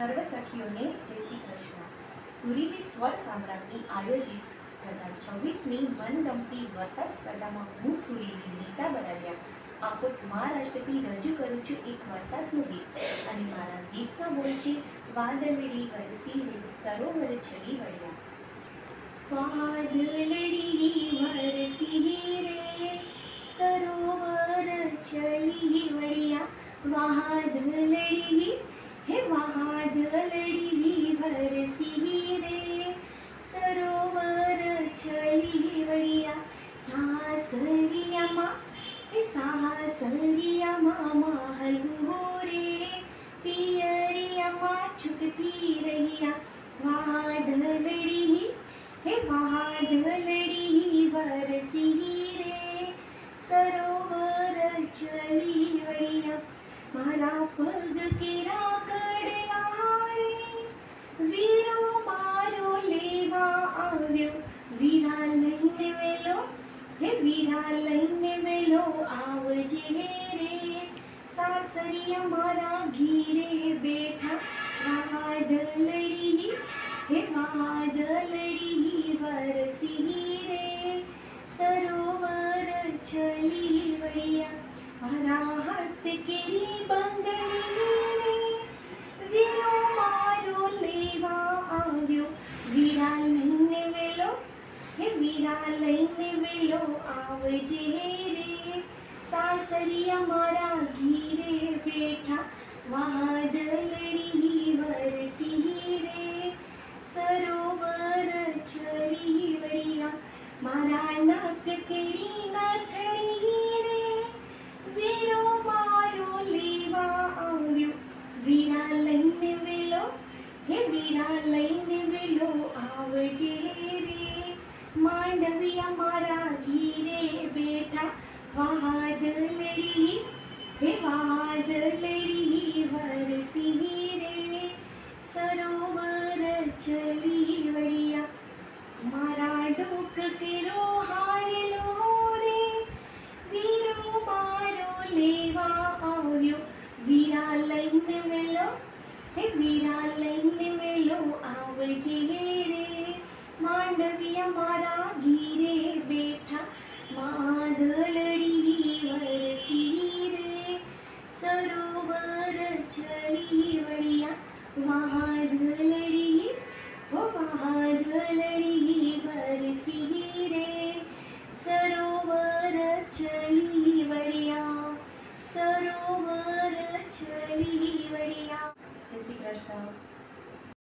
સર્વ સખીઓને જય શ્રી કૃષ્ણ. સુરીલી સ્વર સામ્રાજ્ઞી આયોજિત સ્પર્ધા છવ્વીસમી મનગમતી વરસાદ સ્પર્ધામાં હું સુરીલી નીતા બરાલિયા આપોટ મહારાષ્ટ્રથી રજૂ કરું છું એક વરસાદનું ગીત. અને મારા ગીતના બોલ છે વાદળડી વરસી સરોવર છડી વળ્યા. વાદળડી વરસી સાસરિયામાં માહલું રે પિયરિયામાં છૂટતી રહ્યા. વાદળડી, હે વાદળડી, વરસી રે. સરોવર ચલી વળિયા. મારા પગ કેરા હે વીરા લઈને મેલો આવજે રે સાસરિયા મારા ઘીરે બેઠા, વાદળડી, હે વાદળડી વરસી રે. સરોવર છલી વળ્યા, મારા હાથ કેરી બંગડી વેલો આવજે રે સાસરિયા મારા ઘીરે બેઠા વાદળડી વરસી રે. સરોવર છરી વળિયા, મારા નાક કેરી નાથડી રે. વીરો મારો લેવા આવ્યો, વીરા લઈને વેલો, હે વીરા લઈને વેલો આવજે રે. માંડવિયા મારા ઘીરે બેઠા વાદળડી હે વાદળડી વરસી રે, સરોવર ચલી વળિયા. મારા ડોક કેરો હારેલો રે, વીરો મારો લેવા આવ્યો. વીરા લઈને મેલો, હે વીરા લઈને મેલો, આવજે રે. મારા ઘીરે બેઠા માદળડી વરસી રે સરોવર ચલી વળિયા વાદળડી હો વાદળડી વરસી રે સરોવર ચલી વળિયા સરોવર ચલી વળિયા જય શ્રી કૃષ્ણ